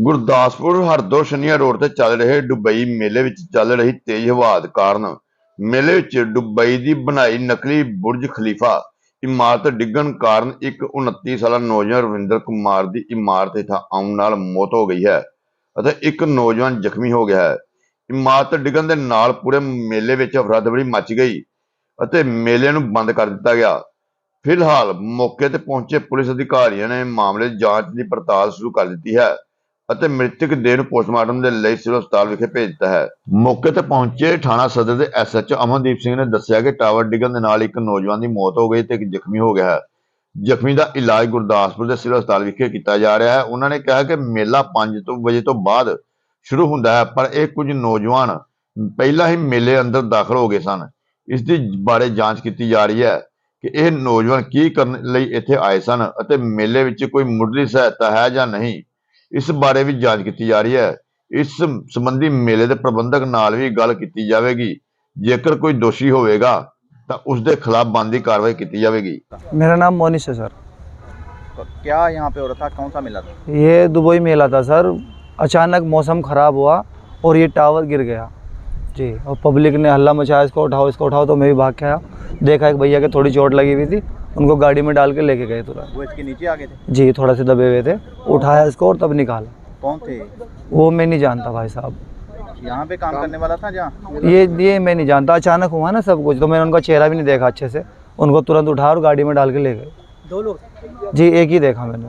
Gurdaspur Hardo ਸ਼ਨੀਆ road ਤੇ ਚੱਲ ਰਹੇ ਦੁਬਈ ਮੇਲੇ ਵਿੱਚ ਚੱਲ ਰਹੀ ਤੇਜ਼ ਹਵਾ ਕਾਰਨ ਮੇਲੇ ਵਿੱਚ ਦੁਬਈ ਦੀ ਬਣਾਈ ਨਕਲੀ ਬੁਰਜ ਖਲੀਫਾ ਇਮਾਰਤ ਡਿੱਗਣ ਕਾਰਨ ਇੱਕ 29 ਸਾਲਾ ਨੌਜਵਾਨ ਰਵਿੰਦਰ ਕੁਮਾਰ ਦੀ ਇਮਾਰਤ ਹੇਠਾਂ ਆਉਣ ਨਾਲ ਮੌਤ ਹੋ ਗਈ ਹੈ ਅਤੇ ਇੱਕ ਨੌਜਵਾਨ ਜ਼ਖਮੀ ਹੋ ਗਿਆ ਹੈ। ਇਮਾਰਤ ਡਿੱਗਣ ਦੇ ਨਾਲ ਪੂਰੇ ਮੇਲੇ ਵਿੱਚ ਅਫਰਾ-ਤਫਰੀ ਮਚ ਗਈ ਅਤੇ ਮੇਲੇ ਨੂੰ ਬੰਦ ਕਰ ਦਿੱਤਾ ਗਿਆ। ਫਿਲਹਾਲ ਮੌਕੇ ਤੇ ਪਹੁੰਚੇ ਪੁਲਿਸ ਅਧਿਕਾਰੀਆਂ ਨੇ ਮਾਮਲੇ ਦੀ ਜਾਂਚ ਦੀ ਪੜਤਾਲ ਸ਼ੁਰੂ ਕਰ ਦਿੱਤੀ ਹੈ। ਅਤੇ ਮ੍ਰਿਤਕ ਦੇਹ ਨੂੰ ਪੋਸਟਮਾਰਟਮ ਦੇ ਲਈ ਸਿਵਲ ਹਸਪਤਾਲ ਵਿਖੇ ਭੇਜ ਦਿੱਤਾ ਹੈ। ਮੌਕੇ ਤੇ ਪਹੁੰਚੇ ਥਾਣਾ ਸਦਰ ਦੇ ਐਸਐਚਓ ਅਮਨਦੀਪ ਸਿੰਘ ਨੇ ਦੱਸਿਆ ਕਿ ਟਾਵਰ ਡਿੱਗਣ ਦੇ ਨਾਲ ਇੱਕ ਨੌਜਵਾਨ ਦੀ ਮੌਤ ਹੋ ਗਈ ਤੇ ਇੱਕ ਜ਼ਖਮੀ ਹੋ ਗਿਆ ਹੈ। ਜ਼ਖਮੀ ਦਾ ਇਲਾਜ ਗੁਰਦਾਸਪੁਰ ਦੇ ਸਿਵਲ ਹਸਪਤਾਲ ਵਿਖੇ ਕੀਤਾ ਜਾ ਰਿਹਾ ਹੈ। ਉਹਨਾਂ ਨੇ ਕਿਹਾ ਕਿ ਮੇਲਾ 5 ਤੋਂ ਵਜੇ ਤੋਂ ਬਾਅਦ ਸ਼ੁਰੂ ਹੁੰਦਾ ਹੈ, ਪਰ ਇਹ ਕੁਝ ਨੌਜਵਾਨ ਪਹਿਲਾਂ ਹੀ ਮੇਲੇ ਅੰਦਰ ਦਾਖਲ ਹੋ ਗਏ ਸਨ। ਇਸ ਦੀ ਬਾਰੇ ਜਾਂਚ ਕੀਤੀ ਜਾ ਰਹੀ ਹੈ ਕਿ ਇਹ ਨੌਜਵਾਨ ਕੀ ਕਰਨ ਲਈ ਇੱਥੇ ਆਏ ਸਨ ਅਤੇ ਮੇਲੇ ਵਿੱਚ ਕੋਈ ਮੁੱਢਲੀ ਸਹਾਇਤਾ ਹੈ ਜਾਂ ਨਹੀਂ। ਇਸ ਬਾਰੇ ਵੀ ਜਾਂਚ ਕੀਤੀ ਜਾ ਰਹੀ ਹੈ ਇਸ ਸੰਬੰਧੀ ਮੇਲੇ ਦੇ ਪ੍ਰਬੰਧਕ ਨਾਲ ਵੀ ਗੱਲ ਕੀਤੀ ਜਾਵੇਗੀ ਜੇਕਰ ਕੋਈ ਦੋਸ਼ੀ ਹੋਵੇਗਾ ਤਾਂ ਉਸ ਦੇ ਖਿਲਾਫ ਬਣਦੀ ਕਾਰਵਾਈ ਕੀਤੀ ਜਾਵੇਗੀ मेरा नाम मोनिश है सर तो क्या यहाँ पे हो रहा था कौन सा मेला था ये दुबई मेला था सर अचानक मौसम ख़राब हुआ और ये टावर गिर गया जी और पब्लिक ने हल्ला मचाया इसको उठाओ इसको उठाओ तो मैं भी भाग के आया देखा एक भैया के थोड़ी चोट लगी हुई थी उनको गाड़ी में डाल के लेके गए तुरंत। वो इसके नीचे आ गए थे? जी थोड़ा से दबे हुए थे। उठाया इसको और तब निकाला। कौन थे? वो मैं नहीं जानता भाई साहब। यहाँ पे काम करने वाला था जहाँ? ये ये मैं नहीं जानता। अचानक हुआ ना सब कुछ तो मैंने उनका चेहरा भी नहीं देखा अच्छे से। उनको तुरंत उठा और गाड़ी में डाल के ले गए। दो लोग? जी एक ही देखा मैंने।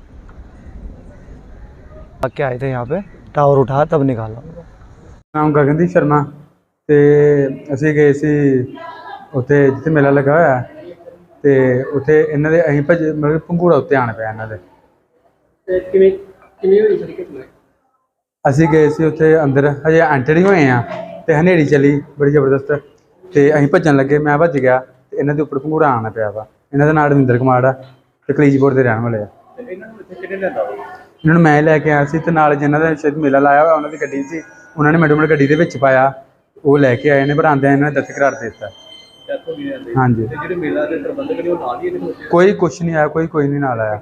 क्या आए थे यहाँ पे टावर उठा तब निकाला ਨਾਮ ਗਗਨਦੀਪ ਸ਼ਰਮਾ ਤੇ ਅਸੀਂ ਗਏ ਸੀ ਉੱਥੇ ਜਿੱਥੇ ਮੇਲਾ ਲੱਗਾ ਹੋਇਆ ਹੈ ਤੇ ਉੱਥੇ ਇਹਨਾਂ ਦੇ ਅਸੀਂ ਭੱਜ ਮਤਲਬ ਕਿ ਪੰਘੂੜਾ ਉੱਤੇ ਆਣ ਪਿਆ ਇਹਨਾਂ ਦੇ ਕਿਵੇਂ ਕਿਵੇਂ ਹੋਈ ਸਰ ਘਟਨਾ ਅਸੀਂ ਗਏ ਸੀ ਉੱਥੇ ਅੰਦਰ ਹਜੇ ਐਂਟਰ ਹੀ ਹੋਏ ਆ ਤੇ ਹਨੇਰੀ ਚੱਲੀ ਬੜੀ ਜ਼ਬਰਦਸਤ ਤੇ ਅਸੀਂ ਭੱਜਣ ਲੱਗੇ ਮੈਂ ਭੱਜ ਗਿਆ ਤੇ ਇਹਨਾਂ ਦੇ ਉੱਪਰ ਪੰਘੂੜਾ ਆਣ ਪਿਆ ਵਾ ਇਹਨਾਂ ਦਾ ਨਾਮ ਰਵਿੰਦਰ ਕੁਮਾਰ ਆ ਤੇ ਕਲੀਜਪੁਰ ਦੇ ਰਹਿਣ ਵਾਲੇ ਆ ਇਹਨਾਂ ਨੂੰ ਇੱਥੇ ਕਿਹਨੇ ਲੈਂਦਾ ਇਹਨਾਂ ਨੂੰ ਮੈਂ ਲੈ ਕੇ ਆਇਆ ਸੀ ਤੇ ਨਾਲ ਜਿਨ੍ਹਾਂ ਦਾ ਸ਼ਾਇਦ ਮੇਲਾ ਲਾਇਆ ਹੋਇਆ ਉਹਨਾਂ ਦੀ ਗੱਡੀ ਸੀ ਉਹਨਾਂ ਨੇ ਮੈਨੂੰ ਮੇਰੀ ਗੱਡੀ ਦੇ ਵਿੱਚ ਪਾਇਆ ਉਹ ਲੈ ਕੇ ਆਏ ਨੇ ਪਰ ਇਹਨਾਂ ਨੇ ਦਸਤ ਕਰਾਰ ਦੇ ਦਿੱਤਾ। ਹਾਂਜੀ। ਜਿਹੜੇ ਮੇਲਾ ਦੇ ਪ੍ਰਬੰਧਕ ਨੇ ਉਹ ਨਾਲ ਹੀ ਇਹਦੇ ਕੋਈ ਕੁਛ ਨਹੀਂ ਆਇਆ ਕੋਈ ਕੋਈ ਨਹੀਂ ਨਾਲ ਆਇਆ।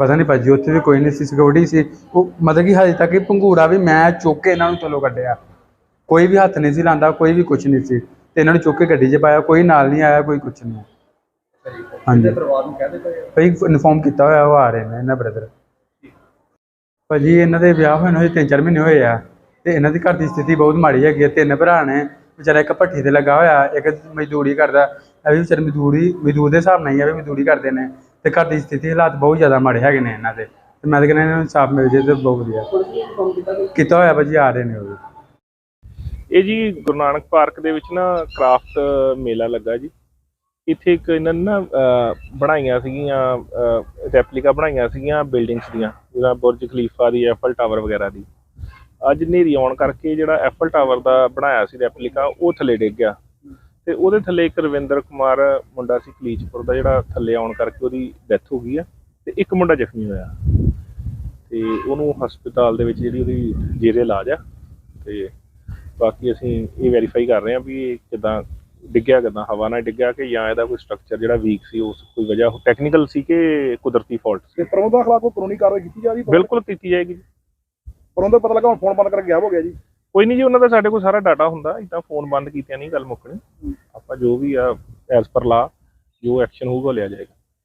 ਪਤਾ ਨਹੀਂ ਭਾਜੀ ਉੱਥੇ ਵੀ ਕੋਈ ਨਹੀਂ ਸੀ ਸਿਕਿਉਰਿਟੀ ਸੀ। ਉਹ ਮਤਲਬ ਕਿ ਹਜੇ ਤੱਕ ਇਹ ਪੰਘੂੜਾ ਵੀ ਮੈਂ ਚੁੱਕ ਕੇ ਇਹਨਾਂ ਨੂੰ ਥੱਲੋਂ ਕੱਢਿਆ। ਕੋਈ ਵੀ ਹੱਥ ਨਹੀਂ ਸੀ ਲਾਂਦਾ ਕੋਈ ਵੀ ਕੁਛ ਨਹੀਂ ਸੀ। ਤੇ ਇਹਨਾਂ ਨੂੰ ਚੁੱਕ ਕੇ ਗੱਡੀ 'ਚ ਪਾਇਆ ਕੋਈ ਨਾਲ ਨਹੀਂ ਆਇਆ ਕੋਈ ਕੁਛ ਨਹੀਂ। ਹਾਂਜੀ। ਪਰਿਵਾਰ ਨੂੰ ਕਹਿ ਦਿੱਤਾ ਭਾਈ ਇਨਫੋਰਮ ਕੀਤਾ ਹੋਇਆ ਉਹ ਆ ਰਹੇ ਨੇ ਇਹਨਾਂ ਬ੍ਰਦਰ ਭਾਜੀ, ਇਹਨਾਂ ਦੇ ਵਿਆਹ ਹੋਏ ਨੂੰ ਹਜੇ 3-4 ਮਹੀਨੇ ਹੋਏ ਆ ਤੇ ਇਹਨਾਂ ਦੀ ਘਰ ਦੀ ਸਥਿਤੀ ਬਹੁਤ ਮਾੜੀ ਹੈਗੀ ਹੈ ਤਿੰਨ ਭਰਾ ਨੇ, ਵਿਚਾਰਾ ਇੱਕ ਭੱਠੀ ਤੇ ਲੱਗਾ ਹੋਇਆ, ਇੱਕ ਮਜ਼ਦੂਰੀ ਕਰਦਾ। ਇਹ ਵੀ ਵਿਚਾਰੇ ਮਜ਼ਦੂਰੀ, ਮਜ਼ਦੂਰ ਦੇ ਹਿਸਾਬ ਨਾਲ ਹੀ ਆ ਵੀ ਮਜ਼ਦੂਰੀ ਕਰਦੇ ਨੇ ਤੇ ਘਰ ਦੀ ਸਥਿਤੀ ਹਾਲਾਤ ਬਹੁਤ ਜ਼ਿਆਦਾ ਮਾੜੇ ਹੈਗੇ ਨੇ ਇਹਨਾਂ ਦੇ। ਤੇ ਮੈਂ ਤਾਂ ਕਹਿੰਦਾ ਇਹਨਾਂ ਨੂੰ ਇਨਸਾਫ ਮਿਲ ਜੇ ਤੇ ਬਹੁਤ ਵਧੀਆ। ਕੀਤਾ ਹੋਇਆ ਭਾਜੀ, ਆ ਰਹੇ ਨੇ ਉਹ ਵੀ। ਇਹ ਜੀ ਗੁਰੂ ਨਾਨਕ ਪਾਰਕ ਦੇ ਵਿੱਚ ਨਾ ਕ੍ਰਾਫਟ ਮੇਲਾ ਲੱਗਾ ਜੀ। ਇੱਥੇ ਇੱਕ ਇਹਨਾਂ ਨੇ ਨਾ ਬਣਾਈਆਂ ਸੀਗੀਆਂ ਰੈਪਲੀਕਾ ਬਣਾਈਆਂ ਸੀਗੀਆਂ ਬਿਲਡਿੰਗਸ ਦੀਆਂ। ਜਿਵੇਂ ਬੁਰਜ ਖਲੀਫਾ ਦੀ ਐਫਲ ਟਾਵਰ ਵਗੈਰਾ ਦੀ। ਅੱਜ ਹਨੇਰੀ ਆਉਣ ਕਰਕੇ ਜਿਹੜਾ ਐਫਲ ਟਾਵਰ ਦਾ ਬਣਾਇਆ ਸੀ ਰੈਪਲੀਕਾ ਉਹ ਥੱਲੇ ਡਿੱਗ ਗਿਆ। ਤੇ ਉਹਦੇ ਥੱਲੇ ਇੱਕ ਰਵਿੰਦਰ ਕੁਮਾਰ ਮੁੰਡਾ ਸੀ ਕਲੀਚਪੁਰ ਦਾ, ਜਿਹੜਾ ਥੱਲੇ ਆਉਣ ਕਰਕੇ ਉਹਦੀ ਡੈਥ ਹੋ ਗਈ ਆ ਤੇ ਇੱਕ ਮੁੰਡਾ ਜ਼ਖਮੀ ਹੋਇਆ। ਤੇ ਉਹਨੂੰ ਹਸਪਤਾਲ ਦੇ ਵਿੱਚ ਜਿਹੜੀ ਉਹਦੀ ਜੇਰੇ ਇਲਾਜ ਆ, ਤੇ ਬਾਕੀ ਅਸੀਂ ਇਹ ਵੈਰੀਫਾਈ ਕਰ ਰਹੇ ਹਾਂ ਵੀ ਇਹ ਕਿਦਾਂ ਡਿੱਗਿਆ ਕਿਦਾਂ? ਹਵਾ ਨਾਲ ਡਿੱਗਿਆ ਕਿ ਜਾਂ ਇਹਦਾ ਕੋਈ ਸਟਰਕਚਰ ਜਿਹੜਾ ਵੀਕ ਸੀ ਉਸ ਕੋਈ ਵਜ੍ਹਾ ਟੈਕਨੀਕਲ ਸੀ ਕਿ ਕੁਦਰਤੀ ਫਾਲਟ ਸੀ? ਤੇ ਪ੍ਰਬੰਧਕ ਖਿਲਾਫ ਕੋਈ ਕਾਨੂੰਨੀ ਕਾਰਵਾਈ ਕੀਤੀ ਜਾ ਰਹੀ ਹੈ? ਬਿਲਕੁਲ ਕੀਤੀ ਜਾਏਗੀ ਜੀ। ਪ੍ਰਬੰਧਕ ਪਤਾ ਲੱਗਾ ਹੁਣ ਫੋਨ ਬੰਦ ਕਰਕੇ ਗਾਇਬ ਹੋ ਗਿਆ ਜੀ। ਕੋਈ ਨਹੀਂ ਜੀ ਉਹਨਾਂ ਦਾ ਸਾਡੇ ਕੋਲ ਸਾਰਾ ਡਾਟਾ ਹੁੰਦਾ। ਇਦਾਂ ਫੋਨ ਬੰਦ ਕੀਤਿਆਂ ਨਹੀਂ ਗੱਲ ਮੁੱਕਣੀ। ਆਪਾਂ ਜੋ ਵੀ ਆ ਐਸ ਪਰ ਲਾ ਜੋ ਐਕਸ਼ਨ ਹੋਊਗਾ ਲਿਆ ਜਾਏਗਾ।